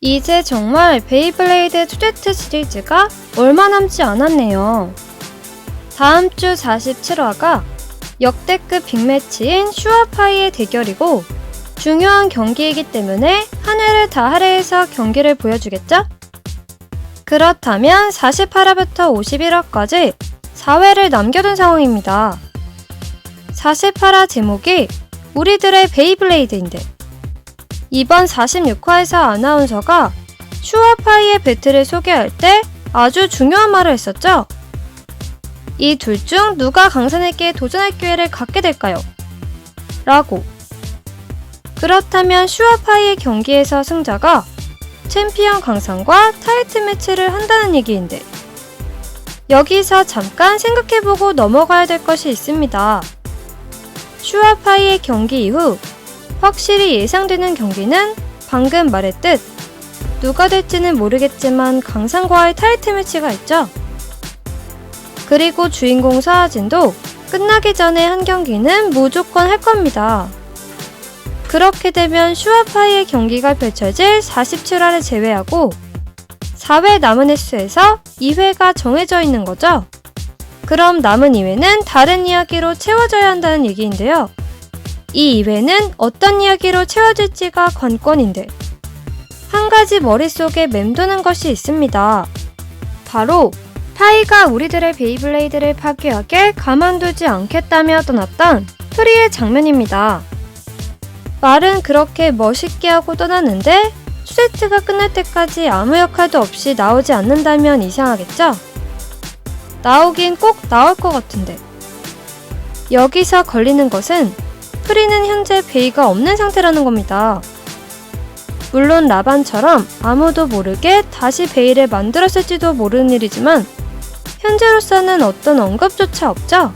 이제 정말 베이블레이드 투제트 시리즈가 얼마 남지 않았네요. 다음 주 47화가 역대급 빅매치인 슈아파이의 대결이고 중요한 경기이기 때문에 한 회를 다 할애해서 경기를 보여주겠죠? 그렇다면 48화부터 51화까지 4회를 남겨둔 상황입니다. 48화 제목이 우리들의 베이블레이드인데 이번 46화에서 아나운서가 슈아파이의 배틀을 소개할 때 아주 중요한 말을 했었죠? 이 둘 중 누가 강산에게 도전할 기회를 갖게 될까요? 라고. 그렇다면 슈아파이의 경기에서 승자가 챔피언 강산과 타이틀 매치를 한다는 얘기인데 여기서 잠깐 생각해보고 넘어가야 될 것이 있습니다. 슈아파이의 경기 이후 확실히 예상되는 경기는 방금 말했듯 누가 될지는 모르겠지만 강산과의 타이틀 매치가 있죠. 그리고 주인공 사하진도 끝나기 전에 한 경기는 무조건 할 겁니다. 그렇게 되면 슈아파이의 경기가 펼쳐질 47화를 제외하고 4회 남은 횟수에서 2회가 정해져 있는 거죠. 그럼 남은 2회는 다른 이야기로 채워져야 한다는 얘기인데요. 이 2회는 어떤 이야기로 채워질지가 관건인데 한 가지 머릿속에 맴도는 것이 있습니다. 바로 파이가 우리들의 베이블레이드를 파괴하게 가만두지 않겠다며 떠났던 프리의 장면입니다. 말은 그렇게 멋있게 하고 떠났는데 수세트가 끝날 때까지 아무 역할도 없이 나오지 않는다면 이상하겠죠? 나오긴 꼭 나올 것 같은데. 여기서 걸리는 것은 프리는 현재 베이가 없는 상태라는 겁니다. 물론 라반처럼 아무도 모르게 다시 베이를 만들었을지도 모르는 일이지만 현재로서는 어떤 언급조차 없죠.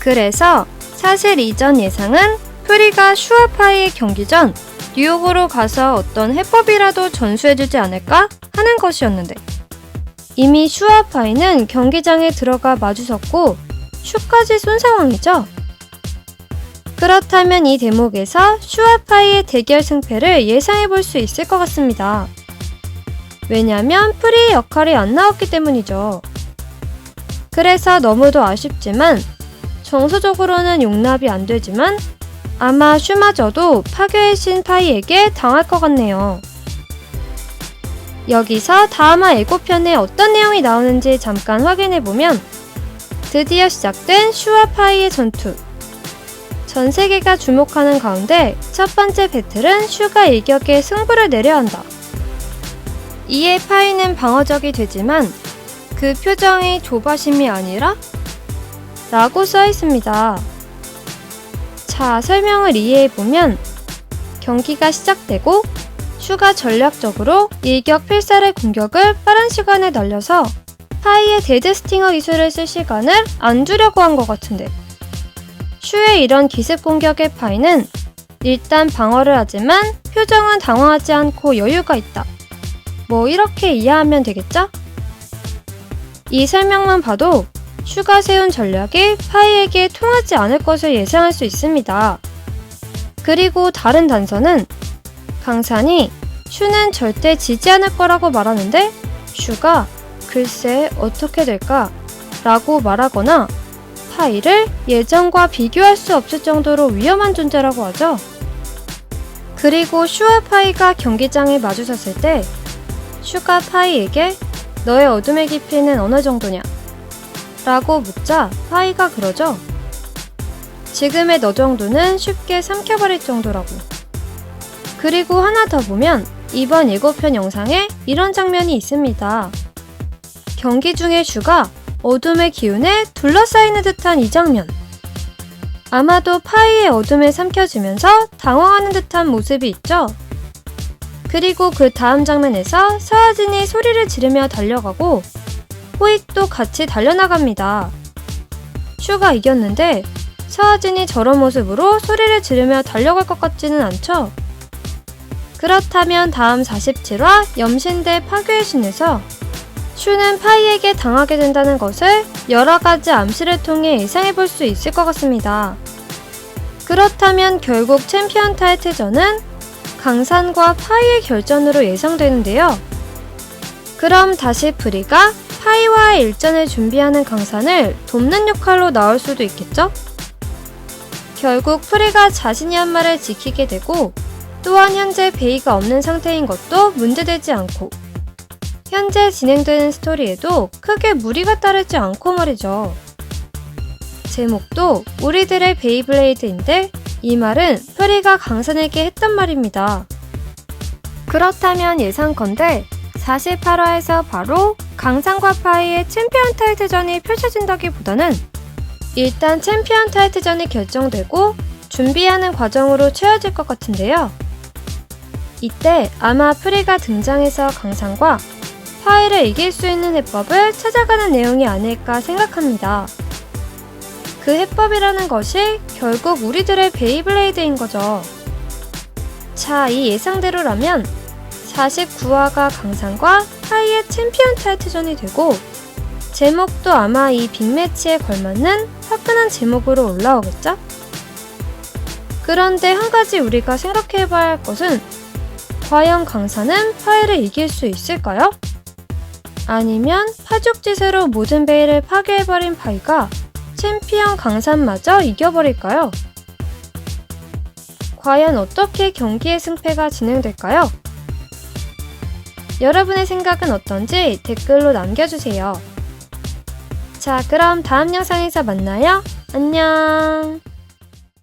그래서 사실 이전 예상은 프리가 슈아파이의 경기 전 뉴욕으로 가서 어떤 해법이라도 전수해주지 않을까 하는 것이었는데 이미 슈아파이는 경기장에 들어가 마주섰고 슈까지 쏜 상황이죠. 그렇다면 이 대목에서 슈아파이의 대결 승패를 예상해 볼 수 있을 것 같습니다. 왜냐면 프리의 역할이 안 나왔기 때문이죠. 그래서 너무도 아쉽지만 정서적으로는 용납이 안 되지만 아마 슈마저도 파괴의 신 파이에게 당할 것 같네요. 여기서 다음화 예고편에 어떤 내용이 나오는지 잠깐 확인해보면 드디어 시작된 슈와 파이의 전투. 전 세계가 주목하는 가운데 첫 번째 배틀은 슈가 일격에 승부를 내려 한다. 이에 파이는 방어적이 되지만 그 표정이 조바심이 아니라 라고 써 있습니다. 자, 설명을 이해해 보면 경기가 시작되고 슈가 전략적으로 일격 필살의 공격을 빠른 시간에 날려서 파이의 데드 스팅어 기술을 쓸 시간을 안 주려고 한 것 같은데 슈의 이런 기습 공격의 파이는 일단 방어를 하지만 표정은 당황하지 않고 여유가 있다. 뭐 이렇게 이해하면 되겠죠? 이 설명만 봐도 슈가 세운 전략이 파이에게 통하지 않을 것을 예상할 수 있습니다. 그리고 다른 단서는 강산이 슈는 절대 지지 않을 거라고 말하는데 슈가 글쎄 어떻게 될까? 라고 말하거나 파이를 예전과 비교할 수 없을 정도로 위험한 존재라고 하죠. 그리고 슈와 파이가 경기장에 마주섰을 때 슈가 파이에게 너의 어둠의 깊이는 어느 정도냐? 라고 묻자 파이가 그러죠. 지금의 너 정도는 쉽게 삼켜버릴 정도라고. 그리고 하나 더 보면 이번 예고편 영상에 이런 장면이 있습니다. 경기 중에 슈가 어둠의 기운에 둘러싸이는 듯한 이 장면. 아마도 파이의 어둠에 삼켜지면서 당황하는 듯한 모습이 있죠. 그리고 그 다음 장면에서 서하진이 소리를 지르며 달려가고 호익도 같이 달려나갑니다. 슈가 이겼는데 서하진이 저런 모습으로 소리를 지르며 달려갈 것 같지는 않죠? 그렇다면 다음 47화 염신대 파괴의 신에서 슈는 파이에게 당하게 된다는 것을 여러 가지 암시를 통해 예상해 볼 수 있을 것 같습니다. 그렇다면 결국 챔피언 타이틀전은 강산과 파이의 결전으로 예상되는데요. 그럼 다시 프리가 파이와의 일전을 준비하는 강산을 돕는 역할로 나올 수도 있겠죠? 결국 프리가 자신이 한 말을 지키게 되고 또한 현재 베이가 없는 상태인 것도 문제되지 않고 현재 진행되는 스토리에도 크게 무리가 따르지 않고 말이죠. 제목도 우리들의 베이블레이드인데 이 말은 프리가 강산에게 했단 말입니다. 그렇다면 예상컨대 48화에서 바로 강산과 파이의 챔피언 타이틀전이 펼쳐진다기보다는 일단 챔피언 타이틀전이 결정되고 준비하는 과정으로 채워질 것 같은데요. 이때 아마 프리가 등장해서 강산과 파이를 이길 수 있는 해법을 찾아가는 내용이 아닐까 생각합니다. 그 해법이라는 것이 결국 우리들의 베이블레이드인 거죠. 자, 이 예상대로라면 49화가 강산과 파이의 챔피언 타이틀전이 되고 제목도 아마 이 빅매치에 걸맞는 화끈한 제목으로 올라오겠죠? 그런데 한 가지 우리가 생각해 봐야 할 것은 과연 강산은 파이를 이길 수 있을까요? 아니면 파죽지세로 모든 베일을 파괴해버린 파이가 챔피언 강산마저 이겨버릴까요? 과연 어떻게 경기의 승패가 진행될까요? 여러분의 생각은 어떤지 댓글로 남겨주세요. 자, 그럼 다음 영상에서 만나요. 안녕!